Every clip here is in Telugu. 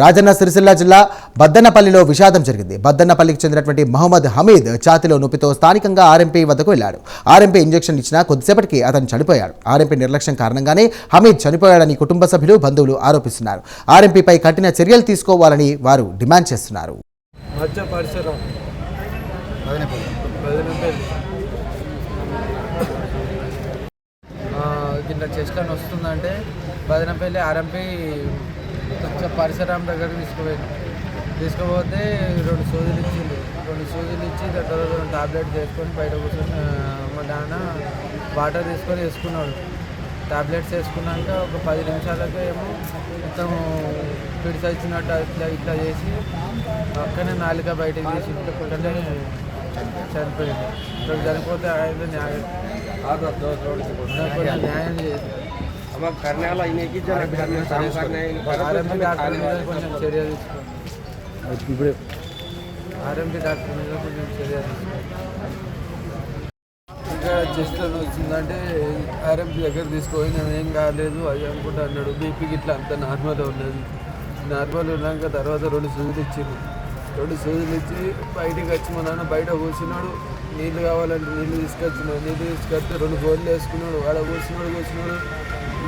రాజన్న సిరిసిల్ల జిల్లా బద్దన్నపల్లిలో విషాదం జరిగింది. బద్దన్నపల్లికి చెందినటువంటి మహమ్మద్ హమీద్ ఛాతిలో నొప్పితో స్థానికంగా ఆర్ఎంపీ వద్దకు వెళ్ళాడు. ఆర్ఎంపీ ఇంజెక్షన్ ఇచ్చిన కొద్దిసేపటికి అతను చనిపోయాడు. ఆర్ఎంపీ నిర్లక్ష్యం కారణంగానే హమీద్ చనిపోయాడని కుటుంబ సభ్యులు బంధువులు ఆరోపిస్తున్నారు. ఆర్ఎంపీపై కఠిన చర్యలు తీసుకోవాలని వారు డిమాండ్ చేస్తున్నారు. మధ్య పరిసరం. బదినపల్లి కింద చెస్ట్ అని వస్తుందంటే బదినపల్లి ఆర్ఎంపీ కొంచెం పరిసరం దగ్గరకు తీసుకుపోయాను. తీసుకుపోతే రెండు సూదులు ఇచ్చిండు. రెండు సూదులు ఇచ్చి రెండు టాబ్లెట్ చేసుకొని బయట కూర్చొని మా నాన్న వాటర్ తీసుకొని వేసుకున్నాడు. టాబ్లెట్స్ వేసుకున్నాక ఒక పది నిమిషాలకే ఏమో మొత్తం పిడిచి వచ్చినట్టు ఇట్లా ఇట్లా చేసి అక్కడనే నాలుక బయటకు తీసి ఇట్లా చనిపోయింది ఇక్కడ చనిపోతే ఆయన న్యాయం? నాకు కొంచెం న్యాయం చేసి ఆర్ఎంపీ డాక్టర్ మీద కొంచెం చర్య ఇప్పుడు ఆర్ఎంపీ డాక్టర్ మీద కొంచెం చర్య తీసుకోండి ఇంకా చెస్ట్ వచ్చిందంటే ఆర్ఎంపీ దగ్గర తీసుకొని నేను ఏం కాలేదు అది అనుకుంటా అన్నాడు బీపీ ఇట్లా అంత నార్మల్ ఉన్నది నార్మల్ ఉన్నాక తర్వాత రెండు సూదులు ఇచ్చింది రెండు సూదులు ఇచ్చి బయటకు వచ్చి మా నాన్న బయట కూర్చున్నాడు నీళ్ళు కావాలంటే నీళ్ళు తీసుకొచ్చినాడు నీళ్ళు తీసుకొస్తే రెండు గోళ్ళు వేసుకున్నాడు వాడ కూర్చున్నాడు కూర్చున్నాడు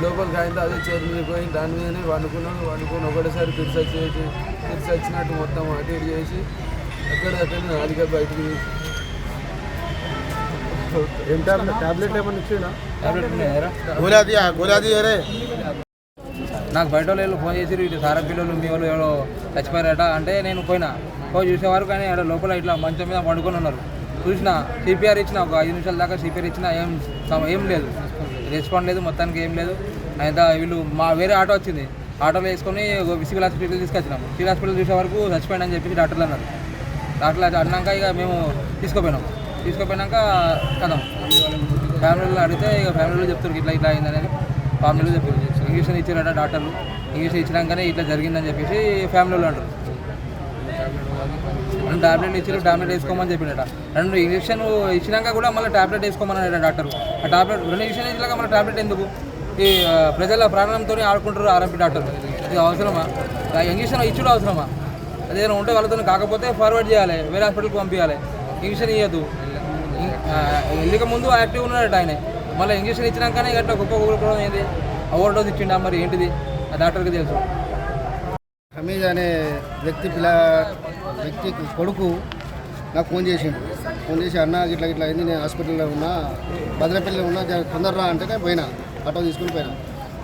లోపలికి ఆయన అదే చైర్ మీద పోయి దాని మీదనే వండుకున్నాడు వండుకొని ఒకటేసారి పిలిచి వచ్చేసి పిలిచి వచ్చినట్టు మొత్తం అటు ఇటు చేసి అక్కడ అక్కడ నాలుక బయటికి తీసి. ఏం టాబ్లెట్ టాబ్లెట్ ఏమన్నా ఇచ్చిందా టాబ్లెట్ ఉన్నాయా గోలాది గోలాది అరే నాకు బయట వాళ్ళు ఫోన్ చేసి ఇటు సారా పిల్లలు మీ వాళ్ళు ఎవరో చచ్చిపోయారట. అంటే నేను పోయినా. పోయి చూసేవారు కానీ ఆడ లోపల ఇట్లా మంచం మీద పడుకొని ఉన్నారు. చూసిన సిపిఆర్ ఇచ్చిన ఒక ఐదు నిమిషాల దాకా సిపిఆర్ ఇచ్చిన ఏం ఏం లేదు. రెస్పాండ్ లేదు మొత్తానికి ఏం లేదు. అయితే వీళ్ళు మా వేరే ఆటో వచ్చింది. ఆటోలో వేసుకొని సివిల్ హాస్పిటల్ తీసుకొచ్చినాం. సివిల్ హాస్పిటల్ చూసే వరకు చచ్చిపోయాడని చెప్పి డాక్టర్లు అన్నారు. డాక్టర్లు అన్నాక ఇక మేము తీసుకుపోయినాం. తీసుకుపోయినాక కథం. ఫ్యామిలీలో అడిగితే ఇక ఫ్యామిలీలో చెప్తారు ఇట్లా ఇట్లా అయిందని ఫ్యామిలీలో చెప్పారు. ఇంజక్షన్ ఇచ్చారట డాక్టర్లు. ఇంజక్షన్ ఇచ్చినాకనే ఇట్లా జరిగిందని చెప్పేసి ఫ్యామిలీలో అంటారు. రెండు టాబ్లెట్ ఇచ్చారు టాబ్లెట్ వేసుకోమని చెప్పిండట రెండు ఇంజక్షన్ ఇచ్చినాక కూడా మళ్ళీ టాబ్లెట్ వేసుకోమని డాక్టర్ ఆ టాబ్లెట్ రెండు ఇంజక్షన్ ఇచ్చినాక మళ్ళీ టాబ్లెట్ ఎందుకు ఈ ప్రజల ప్రాణంతో ఆడుకుంటారు ఆర్ఎంపీ డాక్టర్ ఇది అవసరమా ఆ ఇంజక్షన్ ఇచ్చుడు అవసరమా అదేదైనా ఉంటే వాళ్ళతో కాకపోతే ఫార్వర్డ్ చేయాలి వేరే హాస్పిటల్కి పంపించాలి ఇంజక్షన్ ఇవ్వద్దు వెళ్ళక ముందు యాక్టివ్ ఉన్నాడట ఆయన మళ్ళీ ఇంజక్షన్ ఇచ్చినాకనే గట్ట గొప్ప కూడా ఏంది ఓవర్ డోస్ ఇచ్చిండా మరి ఏంటిది ఆ డాక్టర్కి తెలుసు హమీద్ అనే వ్యక్తి పిల్ల వ్యక్తి కొడుకు నాకు ఫోన్ చేసిండు. ఫోన్ చేసి అన్న ఇట్లా ఇట్లా అయింది నేను హాస్పిటల్లో ఉన్నా భద్రపల్లిలో ఉన్నా తొందరరా అంటే నేను పోయినా ఆటో తీసుకుని పోయినా.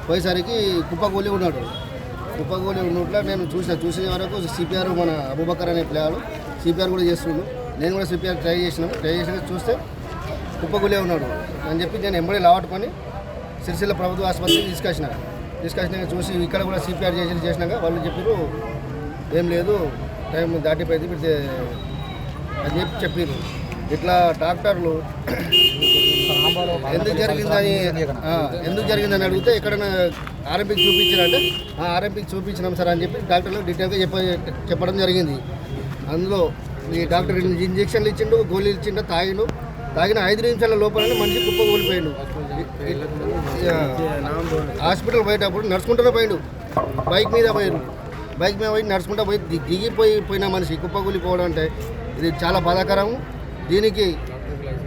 పోయేసరికి కుప్పగూలి ఉన్నాడు. కుప్పగూలి ఉన్నట్ల నేను చూసా చూసే వరకు సిపిఆర్ మన అబూబకర్ అనే పిల్లలు సిపిఆర్ కూడా చేస్తుండు. నేను కూడా సిపిఆర్ ట్రై చేసినాను ట్రై చేసిన చూస్తే కుప్పగూలే ఉన్నాడు. అని చెప్పి నేను ఎంబడి లావట్టుకొని సిరిసిల్ల ప్రభుత్వ ఆసుపత్రికి తీసుకొచ్చినాను తీసుకొచ్చినాక చూసి ఇక్కడ కూడా సిపిఆర్ చేసి చేసినాక వాళ్ళు చెప్పారు ఏం లేదు టైం దాటిపోయింది పెడితే అని చెప్పి చెప్పారు ఇట్లా డాక్టర్లు ఎందుకు జరిగిందని ఎందుకు జరిగిందని అడిగితే ఎక్కడైనా ఆర్ఎంపీకి చూపించారంటే ఆ ఆర్ఎంపీకి చూపించినాం సార్ అని చెప్పి డాక్టర్లు డీటెయిల్గా చెప్ప చెప్పడం జరిగింది. అందులో ఈ డాక్టర్ ఇంజక్షన్లు ఇచ్చిండు గోళీలు ఇచ్చిండు తాగిండు. తాగిన ఐదు నిమిషాల లోపలనే మనిషి కుప్ప కూలిపోయిండు హాస్పిటల్ పోయేటప్పుడు నడుచుకుంటూనే పోయిండు. బైక్ మీద పోయారు బైక్ మీద పోయి నడుచుకుంటూ పోయి దిగిపోయి పోయిన మనిషి కుప్పకూలిపోవడం అంటే ఇది చాలా బాధాకరము. దీనికి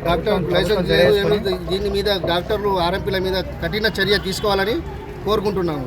డాక్టర్ లైసెన్స్ దీని మీద డాక్టర్లు ఆర్ఎంపీల మీద కఠిన చర్య తీసుకోవాలని కోరుకుంటున్నాము.